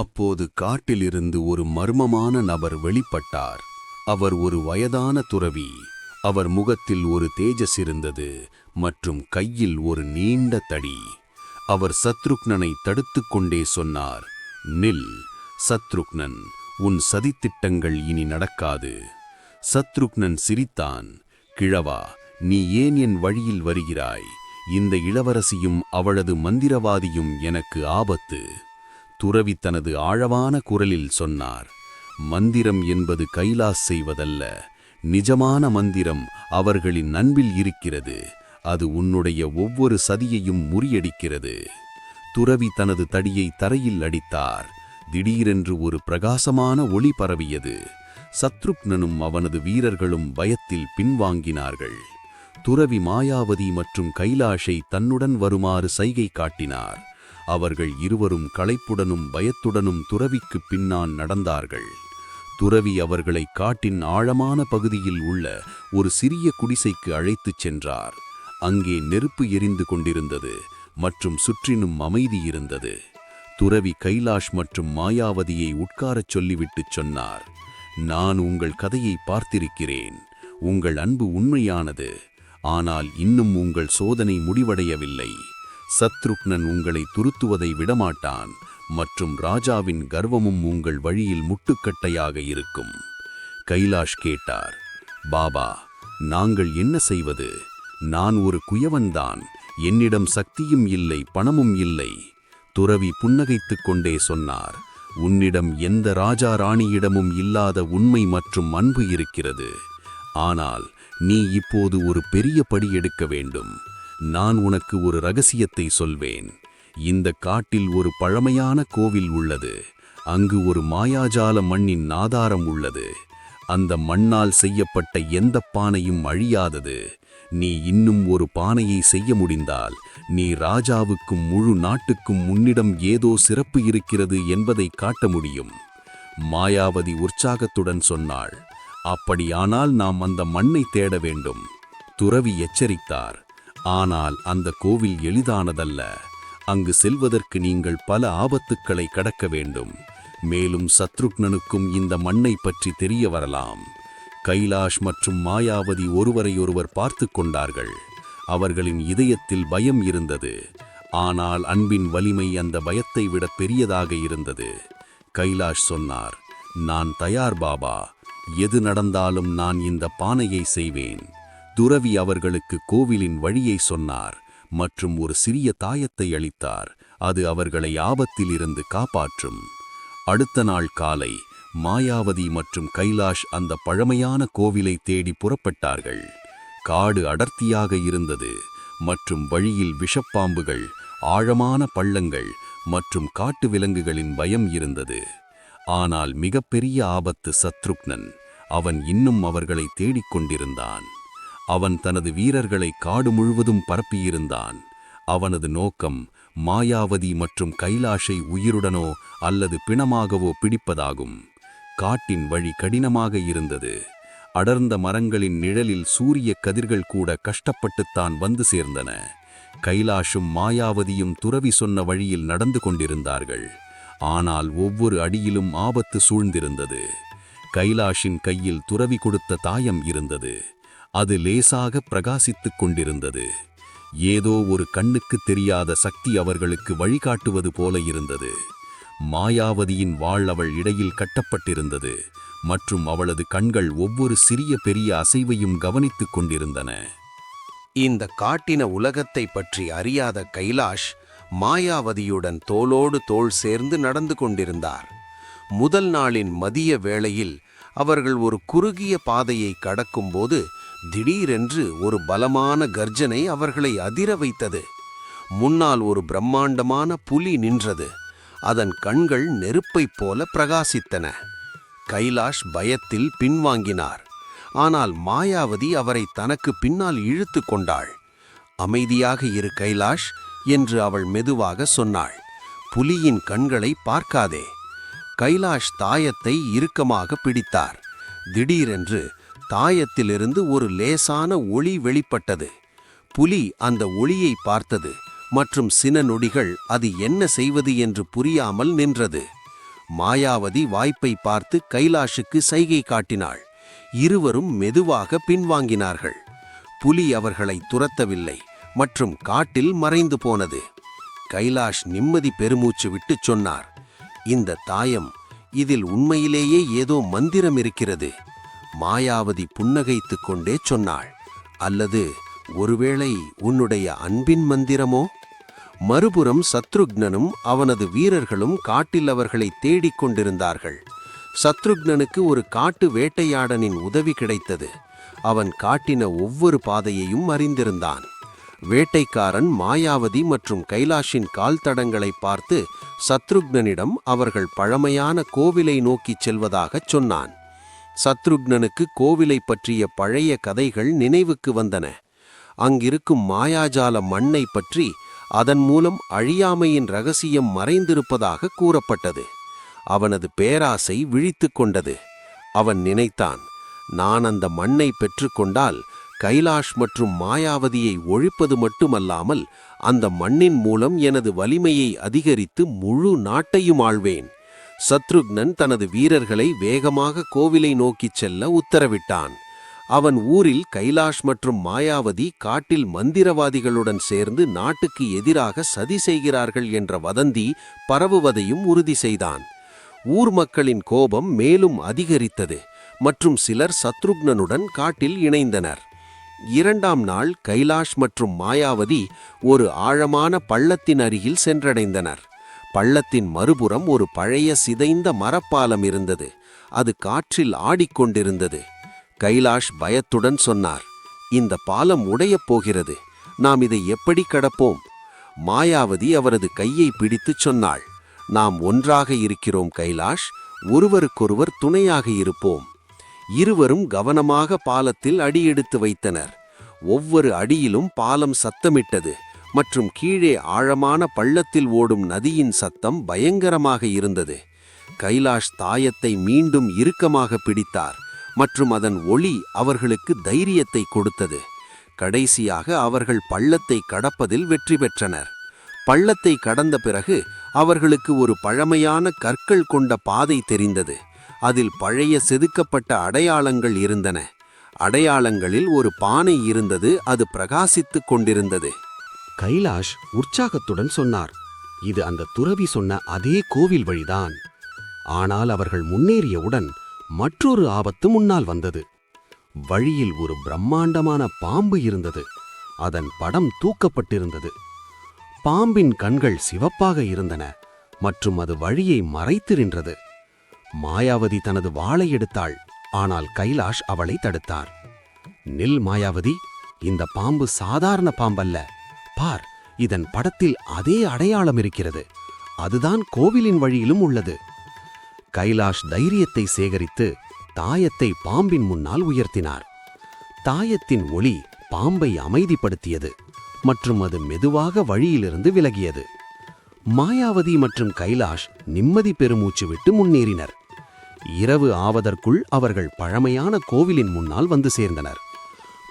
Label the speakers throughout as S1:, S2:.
S1: அப்போது காட்டிலிருந்து ஒரு மர்மமான நபர் வெளிப்பட்டார். அவர் ஒரு வயதான துறவி. அவர் முகத்தில் ஒரு தேஜஸ் இருந்தது மற்றும் கையில் ஒரு நீண்ட தடி. அவர் சத்ருக்னனை தடுத்துக் கொண்டே சொன்னார் நில் சத்ருக்னன் உன் சதித்திட்டங்கள் இனி நடக்காது. சத்ருக்னன் சிரித்தான் கிழவா நீ ஏன் என் வழியில் வருகிறாய்? இந்த இளவரசியும் அவளது மந்திரவாதியும் எனக்கு ஆபத்து. துறவி தனது ஆழவான குரலில் சொன்னார் மந்திரம் என்பது கைலாஸ் செய்வதல்ல நிஜமான மந்திரம் அவர்களின் நண்பில் இருக்கிறது அது உன்னுடைய ஒவ்வொரு சதியையும் முறியடிக்கிறது. துறவி தனது தடியை தரையில் அடித்தார். திடீரென்று ஒரு பிரகாசமான ஒளி பரவியது. சத்ருக்னனும் அவனது வீரர்களும் பயத்தில் பின்வாங்கினார்கள். துறவி மாயாவதி மற்றும் கைலாஷை தன்னுடன் வருமாறு சைகை காட்டினார். அவர்கள் இருவரும் களைப்புடனும் பயத்துடனும் துறவிக்கு பின்னான் நடந்தார்கள். துறவி அவர்களை காட்டின் ஆழமான பகுதியில் உள்ள ஒரு சிறிய குடிசைக்கு அழைத்துச் சென்றார். அங்கே நெருப்பு எரிந்து கொண்டிருந்தது மற்றும் சுற்றினும் அமைதி இருந்தது. துறவி கைலாஷ் மற்றும் மாயாவதியை உட்காரச் சொல்லிவிட்டுச் சொன்னார் நான் உங்கள் கதையை பார்த்திருக்கிறேன். உங்கள் அன்பு உண்மையானது. ஆனால் இன்னும் உங்கள் சோதனை முடிவடையவில்லை. சத்ருக்னன் உங்களை துருத்துவதை விடமாட்டான் மற்றும் ராஜாவின் கர்வமும் உங்கள் வழியில் முட்டுக்கட்டையாக இருக்கும். கைலாஷ் கேட்டார் பாபா நாங்கள் என்ன செய்வது? நான் ஒரு குயவன்தான் என்னிடம் சக்தியும் இல்லை பணமும் இல்லை. துறவி புன்னகைத்துக் கொண்டே சொன்னார் உன்னிடம் எந்த ராஜா ராணியிடமும் இல்லாத உண்மை மற்றும் அன்பு இருக்கிறது. ஆனால் நீ இப்போது ஒரு பெரிய படி எடுக்க வேண்டும். நான் உனக்கு ஒரு ரகசியத்தை சொல்வேன். இந்த காட்டில் ஒரு பழமையான கோவில் உள்ளது. அங்கு ஒரு மாயாஜால மண்ணின் ஆதாரம் உள்ளது. அந்த மண்ணால் செய்யப்பட்ட எந்த பானையும் அழியாதது. நீ இன்னும் ஒரு பானையை செய்ய முடிந்தால் நீ ராஜாவுக்கும் முழு நாட்டுக்கும் முன்னிடம் ஏதோ சிறப்பு இருக்கிறது என்பதை காட்ட முடியும். மாயாவதி உற்சாகத்துடன் சொன்னாள் அப்படியானால் நாம் அந்த மண்ணை தேட வேண்டும். துறவி எச்சரித்தார் ஆனால் அந்த கோவில் எளிதானதல்ல. அங்கு செல்வதற்கு நீங்கள் பல ஆபத்துக்களை கடக்க வேண்டும். மேலும் சத்ருக்னனுக்கும் இந்த மண்ணை பற்றி தெரிய வரலாம். கைலாஷ் மற்றும் மாயாவதி ஒருவரையொருவர் பார்த்து கொண்டார்கள். அவர்களின் இதயத்தில் பயம் இருந்தது. ஆனால் அன்பின் வலிமை அந்த பயத்தை விட பெரியதாக இருந்தது. கைலாஷ் சொன்னார் நான் தயார் பாபா. எது நடந்தாலும் நான் இந்த பானையை செய்வேன். துறவி அவர்களுக்கு கோவிலின் வழியை சொன்னார் மற்றும் ஒரு சிறிய தாயத்தை அளித்தார் அது அவர்களை ஆபத்திலிருந்து காப்பாற்றும். அடுத்த நாள் காலை மாயாவதி மற்றும் கைலாஷ் அந்த பழமையான கோவிலை தேடி புறப்பட்டார்கள். காடு அடர்த்தியாக இருந்தது மற்றும் வழியில் விஷப்பாம்புகள் ஆழமான பள்ளங்கள் மற்றும் காட்டு விலங்குகளின் பயம் இருந்தது. ஆனால் மிகப்பெரிய ஆபத்து சத்ருக்னன் அவன் இன்னும் அவர்களை தேடிக் கொண்டிருந்தான் அவன் தனது வீரர்களை காடு முழுவதும் பரப்பியிருந்தான். அவனது நோக்கம் மாயாவதி மற்றும் கைலாஷை உயிருடனோ அல்லது பிணமாகவோ பிடிப்பதாகும். காட்டின் வழி கடினமாக இருந்தது. அடர்ந்த மரங்களின் நிழலில் சூரிய கதிர்கள் கூட கஷ்டப்பட்டுத்தான் வந்து சேர்ந்தன. கைலாஷும் மாயாவதியும் துறவி சொன்ன வழியில் நடந்து கொண்டிருந்தார்கள். ஆனால் ஒவ்வொரு அடியிலும் ஆபத்து சூழ்ந்திருந்தது. கைலாஷின் கையில் துறவி கொடுத்த தாயம் இருந்தது. அது லேசாக பிரகாசித்துக் கொண்டிருந்தது. ஏதோ ஒரு கண்ணுக்கு தெரியாத சக்தி அவர்களுக்கு வழிகாட்டுவது போல இருந்தது. மாயாவதியின் வாழ் அவள் இடையில் கட்டப்பட்டிருந்தது மற்றும் அவளது கண்கள் ஒவ்வொரு சிறிய பெரிய அசைவையும் கவனித்துக் கொண்டிருந்தன.
S2: இந்த காட்டின உலகத்தை பற்றி அறியாத கைலாஷ் மாயாவதியுடன் தோளோடு தோள் சேர்ந்து நடந்து கொண்டிருந்தார். முதல் நாளின் மதிய வேளையில் அவர்கள் ஒரு குறுகிய பாதையை கடக்கும்போது திடீரென்று ஒரு பலமான கர்ஜனை அவர்களை அதிர வைத்தது. முன்னால் ஒரு பிரம்மாண்டமான புலி நின்றது. அதன் கண்கள் நெருப்பைப் போல பிரகாசித்தன. கைலாஷ் பயத்தில் பின்வாங்கினார். ஆனால் மாயாவதி அவரை தனக்கு பின்னால் இழுத்து கொண்டாள். அமைதியாக இரு கைலாஷ் என்று அவள் மெதுவாக சொன்னாள். புலியின் கண்களை பார்க்காதே. கைலாஷ் தாயத்தை இறுக்கமாக பிடித்தார். திடீரென்று தாயத்திலிருந்து ஒரு லேசான ஒளி வெளிப்பட்டது. புலி அந்த ஒளியை பார்த்தது மற்றும் சின நொடிகள் அது என்ன செய்வது என்று புரியாமல் நின்றது.
S3: மாயாவதி வாய்ப்பை பார்த்து கைலாஷுக்கு சைகை காட்டினாள். இருவரும் மெதுவாக பின்வாங்கினார்கள். புலி அவர்களை துரத்தவில்லை மற்றும் காட்டில் மறைந்து போனது. கைலாஷ் நிம்மதி பெருமூச்சு விட்டுச் சொன்னார் இந்த தாயம் இதில் உண்மையிலேயே ஏதோ மந்திரம் இருக்கிறது. மாயாவதி புன்னகைத்துக் கொண்டே சொன்னாள் அல்லது ஒருவேளை உன்னுடைய அன்பின் மந்திரமோ? மறுபுறம் சத்ருக்னனும் அவனது வீரர்களும் காட்டில் அவர்களை தேடிக் கொண்டிருந்தார்கள். சத்ருக்னனுக்கு ஒரு காட்டு வேட்டையாடனின் உதவி கிடைத்தது. அவன் காட்டின ஒவ்வொரு பாதையையும் அறிந்திருந்தான். வேட்டைக்காரன் மாயாவதி மற்றும் கைலாஷின் கால் தடங்களை பார்த்து சத்ருக்னனிடம் அவர்கள் பழமையான கோவிலை நோக்கிச் செல்வதாகச் சொன்னான். சத்ருக்னனுக்கு கோவிலை பற்றிய பழைய கதைகள் நினைவுக்கு வந்தன. அங்கிருக்கும் மாயாஜால மண்ணை பற்றி அதன் மூலம் அழியாமையின் ரகசியம் மறைந்திருப்பதாக கூறப்பட்டது. அவனது பேராசை விழித்து கொண்டது. அவன் நினைத்தான் நான் அந்த மண்ணை பெற்றுக்கொண்டால் கைலாஷ் மற்றும் மாயாவதியை ஒழிப்பது மட்டுமல்லாமல் அந்த மண்ணின் மூலம் எனது வலிமையை அதிகரித்து முழு நாட்டையும் ஆழ்வேன் சத்ருக்னன் தனது வீரர்களை வேகமாக கோவிலை நோக்கிச் செல்ல உத்தரவிட்டான். அவன் ஊரில் கைலாஷ் மற்றும் மாயாவதி காட்டில் மந்திரவாதிகளுடன் சேர்ந்து நாட்டுக்கு எதிராக சதி செய்கிறார்கள் என்ற வதந்தி பரவுவதையும் உறுதி செய்தான். ஊர் மக்களின் கோபம் மேலும் அதிகரித்தது மற்றும் சிலர் சத்ருக்னனுடன் காட்டில் இணைந்தனர். இரண்டாம் நாள் கைலாஷ் மற்றும் மாயாவதி ஒரு ஆழமான பள்ளத்தின் அருகில் சென்றடைந்தனர். பள்ளத்தின் மறுபுறம் ஒரு பழைய சிதைந்த மரப்பாலம் இருந்தது. அது காற்றில் ஆடிக்கொண்டிருந்தது. கைலாஷ் பயத்துடன் சொன்னார் இந்த பாலம் உடையப் போகிறது. நாம் இதை எப்படி கடப்போம்? மாயாவதி அவரது கையை பிடித்துச் சொன்னாள் நாம் ஒன்றாக இருக்கிறோம் கைலாஷ். ஒருவருக்கொருவர் துணையாக இருப்போம். இருவரும் கவனமாக பாலத்தில் அடியெடுத்து வைத்தனர். ஒவ்வொரு அடியிலும் பாலம் சத்தமிட்டது. மற்றும் கீழே ஆழமான பள்ளத்தில் ஓடும் நதியின் சத்தம் பயங்கரமாக இருந்தது. கைலாஷ் தாயத்தை மீண்டும் இறுக்கமாக பிடித்தார் மற்றும் அதன் ஒளி அவர்களுக்கு தைரியத்தை கொடுத்தது. கடைசியாக அவர்கள் பள்ளத்தை கடப்பதில் வெற்றி பெற்றனர். பள்ளத்தை கடந்த பிறகு அவர்களுக்கு ஒரு பழமையான கற்கள் கொண்ட பாதை தெரிந்தது. அதில் பழைய செதுக்கப்பட்ட அடையாளங்கள் இருந்தன. அடையாளங்களில் ஒரு பானை இருந்தது அது பிரகாசித்துக் கொண்டிருந்தது.
S2: கைலாஷ் உற்சாகத்துடன் சொன்னார். இது அந்த துறவி சொன்ன அதே கோவில் வழிதான். ஆனால் அவர்கள் முன்னேறியவுடன் மற்றொரு ஆபத்து முன்னால் வந்தது. வழியில் ஒரு பிரம்மாண்டமான பாம்பு இருந்தது. அதன் படம் தூக்கப்பட்டிருந்தது. பாம்பின் கண்கள் சிவப்பாக இருந்தன மற்றும் அது வழியை மறைத்து நின்றது. மாயாவதி தனது வாளை எடுத்தாள். ஆனால் கைலாஷ் அவளை தடுத்தார். நில் மாயாவதி இந்த பாம்பு சாதாரண பாம்பல்ல. பார் இதன் படத்தில் அதே அடையாளம் இருக்கிறது. அதுதான் கோவிலின் வழியிலும் உள்ளது. கைலாஷ் தைரியத்தை சேகரித்து தாயத்தை பாம்பின் முன்னால் உயர்த்தினார். தாயத்தின் ஒளி பாம்பை அமைதிப்படுத்தியது மற்றும் அது மெதுவாக வழியிலிருந்து விலகியது. மாயாவதி மற்றும் கைலாஷ் நிம்மதி பெருமூச்சு விட்டு முன்னேறினர். இரவு ஆவதற்குள் அவர்கள் பழமையான கோவிலின் முன்னால் வந்து சேர்ந்தனர்.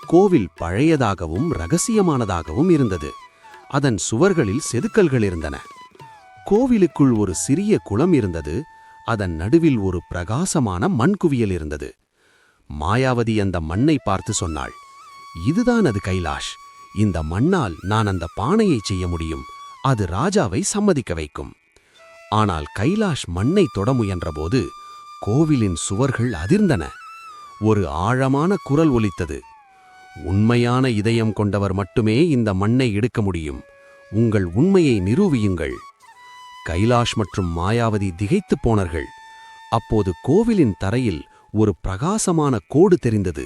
S2: கோவில் பழையதாகவும் ரகசியமானதாகவும் இருந்தது. அதன் சுவர்களில் செதுக்கல்கள் இருந்தன. கோவிலுக்குள் ஒரு சிறிய குளம் இருந்தது. அதன் நடுவில் ஒரு பிரகாசமான மண் குவியல் இருந்தது. மாயாவதி அந்த மண்ணை பார்த்து சொன்னாள் இதுதான் அது கைலாஷ். இந்த மண்ணால் நான் அந்த பானையை செய்ய முடியும். அது ராஜாவை சம்மதிக்க வைக்கும். ஆனால் கைலாஷ் மண்ணை தொட முயன்றபோது கோவிலின் சுவர்கள் அதிர்ந்தன. ஒரு ஆழமான குரல் ஒலித்தது. உண்மையான இதயம் கொண்டவர் மட்டுமே இந்த மண்ணை எடுக்க முடியும். உங்கள் உண்மையை நிரூபியுங்கள். கைலாஷ் மற்றும் மாயாவதி திகைத்துப் போனார்கள். அப்போது கோவிலின் தரையில் ஒரு பிரகாசமான கோடு தெரிந்தது.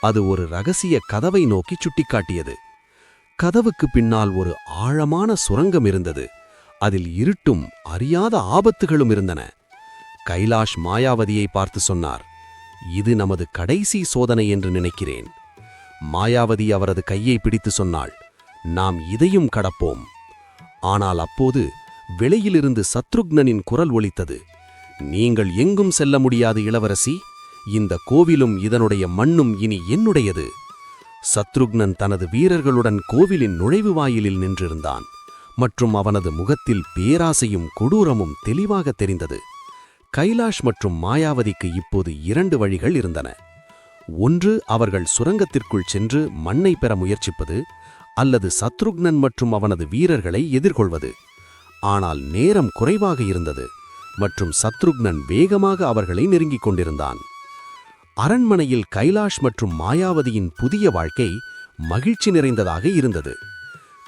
S2: அது ஒரு ரகசிய கதவை நோக்கி சுட்டிக்காட்டியது. கதவுக்கு பின்னால் ஒரு ஆழமான சுரங்கம் இருந்தது. அதில் இருட்டும் அறியாத ஆபத்துகளும் இருந்தன. கைலாஷ் மாயாவதியை பார்த்து சொன்னார் இது நமது கடைசி சோதனை என்று நினைக்கிறேன். மாயாவதி அவரது கையை பிடித்து சொன்னாள் நாம் இதையும் கடப்போம். ஆனால் அப்போது வெளியிலிருந்து சத்ருக்னனின் குரல் ஒலித்தது நீங்கள் எங்கும் செல்ல முடியாது இளவரசி இந்த கோவிலும் இதனுடைய மண்ணும் இனி என்னுடையது. சத்ருக்னன் தனது வீரர்களுடன் கோவிலின் நுழைவு வாயிலில் நின்றிருந்தான் மற்றும் அவனது முகத்தில் பேராசையும் கொடூரமும் தெளிவாக தெரிந்தது. கைலாஷ் மற்றும் மாயாவதிக்கு இப்போது இரண்டு வழிகள் இருந்தன. ஒன்று அவர்கள் சுரங்கத்திற்குள் சென்று மண்ணை பெற முயற்சிப்பது அல்லது சத்ருக்னன் மற்றும் அவனது வீரர்களை எதிர்கொள்வது. ஆனால் நேரம் குறைவாக இருந்தது மற்றும் சத்ருக்னன் வேகமாக அவர்களை நெருங்கிக் கொண்டிருந்தான். அரண்மனையில் கைலாஷ் மற்றும் மாயாவதியின் புதிய வாழ்க்கை மகிழ்ச்சி நிறைந்ததாக இருந்தது.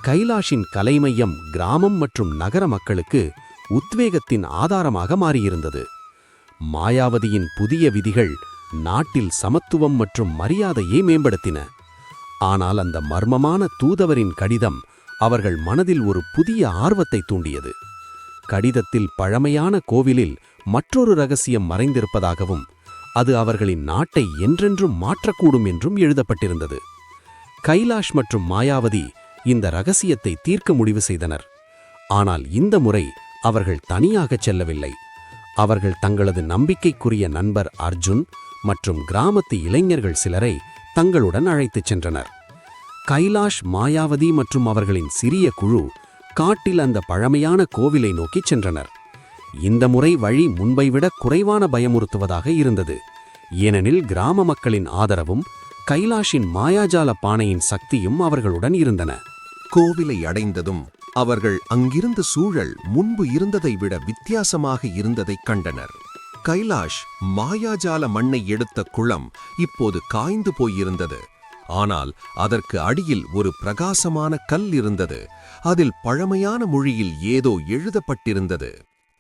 S2: கைலாஷின் கலைமையம் கிராமம் மற்றும் நகர மக்களுக்கு உத்வேகத்தின் ஆதாரமாக மாறியிருந்தது. மாயாவதியின் புதிய விதிகள் நாட்டில் சமத்துவம் மற்றும் மரியாதையை மேம்படுத்தின. ஆனால் அந்த மர்மமான தூதவரின் கடிதம் அவர்கள் மனதில் ஒரு புதிய ஆர்வத்தை தூண்டியது. கடிதத்தில் பழமையான கோவிலில் மற்றொரு ரகசியம் மறைந்திருப்பதாகவும் அது அவர்களின் நாட்டை என்றென்றும் மாற்றக்கூடும் என்றும் எழுதப்பட்டிருந்தது. கைலாஷ் மற்றும் மாயாவதி இந்த ரகசியத்தை தீர்க்க முடிவு செய்தனர். ஆனால் இந்த முறை அவர்கள் தனியாகச் செல்லவில்லை. அவர்கள் தங்களது நம்பிக்கைக்குரிய நண்பர் அர்ஜுன் மற்றும் கிராமத்து இளைஞர்கள் சிலரை தங்களுடன் அழைத்துச் சென்றனர். கைலாஷ் மாயாவதி மற்றும் அவர்களின் சிறிய குழு காட்டில் அந்த பழமையான கோவிலை நோக்கிச் சென்றனர். இந்த முறை வழி முன்பை விட குறைவான பயமுறுத்துவதாக இருந்தது. ஏனெனில் கிராம மக்களின் ஆதரவும் கைலாஷின் மாயாஜால பானையின் சக்தியும் அவர்களுடன் இருந்தன.
S3: கோவிலை அடைந்ததும் அவர்கள் அங்கிருந்த சூழல் முன்பு இருந்ததை விட வித்தியாசமாக இருந்ததைக் கண்டனர். கைலாஷ் மாயாஜால மண்ணை எடுத்த குளம் இப்போது காய்ந்து போயிருந்தது. ஆனால் அதற்கு அடியில் ஒரு பிரகாசமான கல் இருந்தது. அதில் பழமையான மொழியில் ஏதோ எழுதப்பட்டிருந்தது.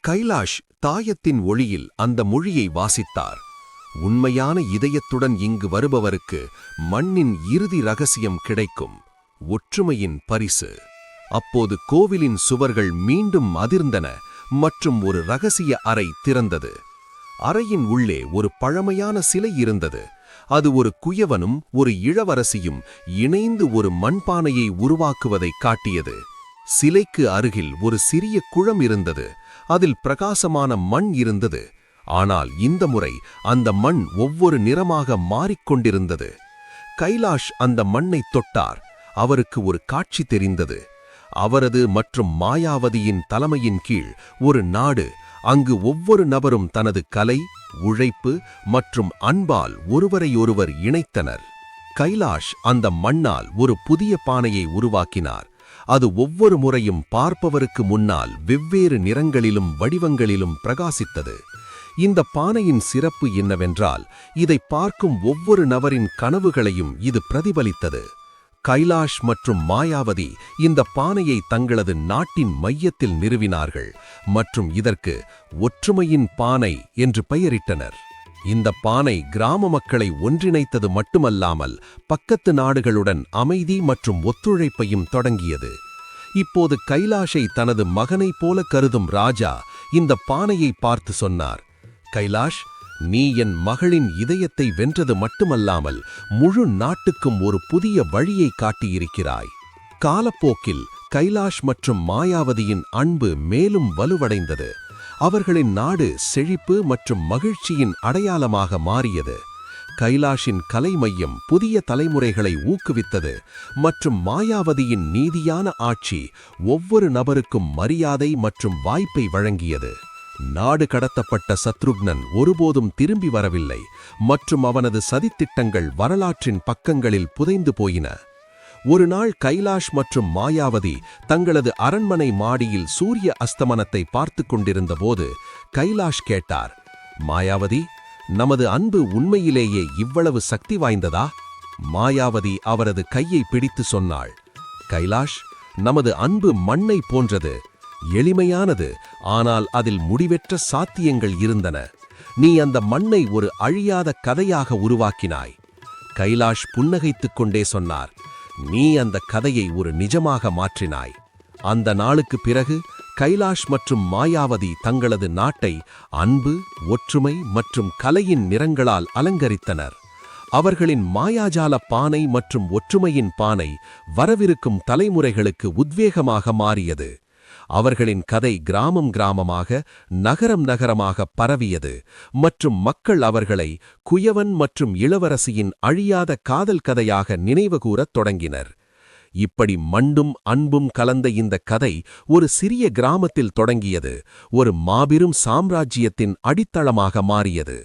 S3: கைலாஷ் தாயத்தின் ஒளியில் அந்த மொழியை வாசித்தார். உண்மையான இதயத்துடன் இங்கு வருபவருக்கு மண்ணின் இறுதி ரகசியம் கிடைக்கும். ஒற்றுமையின் பரிசு. அப்போது கோவிலின் சுவர்கள் மீண்டும் அதிர்ந்தன மற்றும் ஒரு ரகசிய அறை திறந்தது. அறையின் உள்ளே ஒரு பழமையான சிலை இருந்தது. அது ஒரு குயவனும் ஒரு இளவரசியும் இணைந்து ஒரு மண்பானையை உருவாக்குவதை காட்டியது. சிலைக்கு அருகில் ஒரு சிறிய குளம் இருந்தது. அதில் பிரகாசமான மண் இருந்தது. ஆனால் இந்த முறை அந்த மண் ஒவ்வொரு நிறமாக மாறிக்கொண்டிருந்தது கைலாஷ் அந்த மண்ணை தொட்டார். அவருக்கு ஒரு காட்சி தெரிந்தது. அவரது மற்றும் மாயாவதியின் தலைமையின் கீழ் ஒரு நாடு அங்கு ஒவ்வொரு நபரும் தனது கலை உழைப்பு மற்றும் அன்பால் ஒருவரையொருவர் இணைத்தனர். கைலாஷ் அந்த மண்ணால் ஒரு புதிய பானையை உருவாக்கினார். அது ஒவ்வொரு முறையும் பார்ப்பவருக்கு முன்னால் வெவ்வேறு நிறங்களிலும் வடிவங்களிலும் பிரகாசித்தது. இந்த பானையின் சிறப்பு என்னவென்றால் இதை பார்க்கும் ஒவ்வொரு நபரின் கனவுகளையும் இது பிரதிபலித்தது. கைலாஷ் மற்றும் மாயாவதி இந்த பானையை தங்களது நாட்டின் மையத்தில் நிறுவினார்கள் மற்றும் இதற்கு ஒற்றுமையின் பானை என்று பெயரிட்டனர். இந்த பானை கிராம மக்களை ஒன்றிணைத்தது மட்டுமல்லாமல் பக்கத்து நாடுகளுடன் அமைதி மற்றும் ஒத்துழைப்பையும் தொடங்கியது. இப்போது கைலாஷை தனது மகனைப் போல கருதும் ராஜா இந்த பானையை பார்த்து சொன்னார் கைலாஷ் நீ என் மகளின் இதயத்தை வென்றது மட்டுமல்லாமல் முழு நாட்டுக்கும் ஒரு புதிய வழியை காட்டியிருக்கிறாய். காலப்போக்கில் கைலாஷ் மற்றும் மாயாவதியின் அன்பு மேலும் வலுவடைந்தது. அவர்களின் நாடு செழிப்பு மற்றும் மகிழ்ச்சியின் அடையாளமாக மாறியது. கைலாஷின் கலை மையம் புதிய தலைமுறைகளை ஊக்குவித்தது மற்றும் மாயாவதியின் நீதியான ஆட்சி ஒவ்வொரு நபருக்கும் மரியாதை மற்றும் வாய்ப்பை வழங்கியது. நாடு கடத்தப்பட்ட சத்ருக்னன் ஒருபோதும் திரும்பி வரவில்லை மற்றும் அவனது சதித்திட்டங்கள் வரலாற்றின் பக்கங்களில் புதைந்து போயின. ஒரு நாள் கைலாஷ் மற்றும் மாயாவதி தங்களது அரண்மனை மாடியில் சூரிய அஸ்தமனத்தை பார்த்து கொண்டிருந்தபோது கைலாஷ் கேட்டார் மாயாவதி நமது அன்பு உண்மையிலேயே இவ்வளவு சக்தி வாய்ந்ததா? மாயாவதி அவரது கையை பிடித்து சொன்னாள் கைலாஷ் நமது அன்பு மண்ணை போன்றது. எளிமையானது. ஆனால் அதில் முடிவெற்ற சாத்தியங்கள் இருந்தன. நீ அந்த மண்ணை ஒரு அழியாத கதையாக உருவாக்கினாய். கைலாஷ் புன்னகைத்துக் கொண்டே சொன்னார் நீ அந்த கதையை ஒரு நிஜமாக மாற்றினாய். அந்த நாளுக்கு பிறகு கைலாஷ் மற்றும் மாயாவதி தங்களது நாட்டை அன்பு ஒற்றுமை மற்றும் கலையின் நிறங்களால் அலங்கரித்தனர். அவர்களின் மாயாஜால பானை மற்றும் ஒற்றுமையின் பானை வரவிருக்கும் தலைமுறைகளுக்கு உத்வேகமாக மாறியது. அவர்களின் கதை கிராமம் கிராமமாக நகரம் நகரமாக பரவியது. மற்றும் மக்கள் அவர்களை குயவன் மற்றும் இளவரசியின் அழியாத காதல் கதையாக நினைவுகூரத் தொடங்கினர். இப்படி மண்டும் அன்பும் கலந்த இந்த கதை ஒரு சிறிய கிராமத்தில் தொடங்கியது. ஒரு மாபெரும் சாம்ராஜ்யத்தின் அடித்தளமாக மாறியது.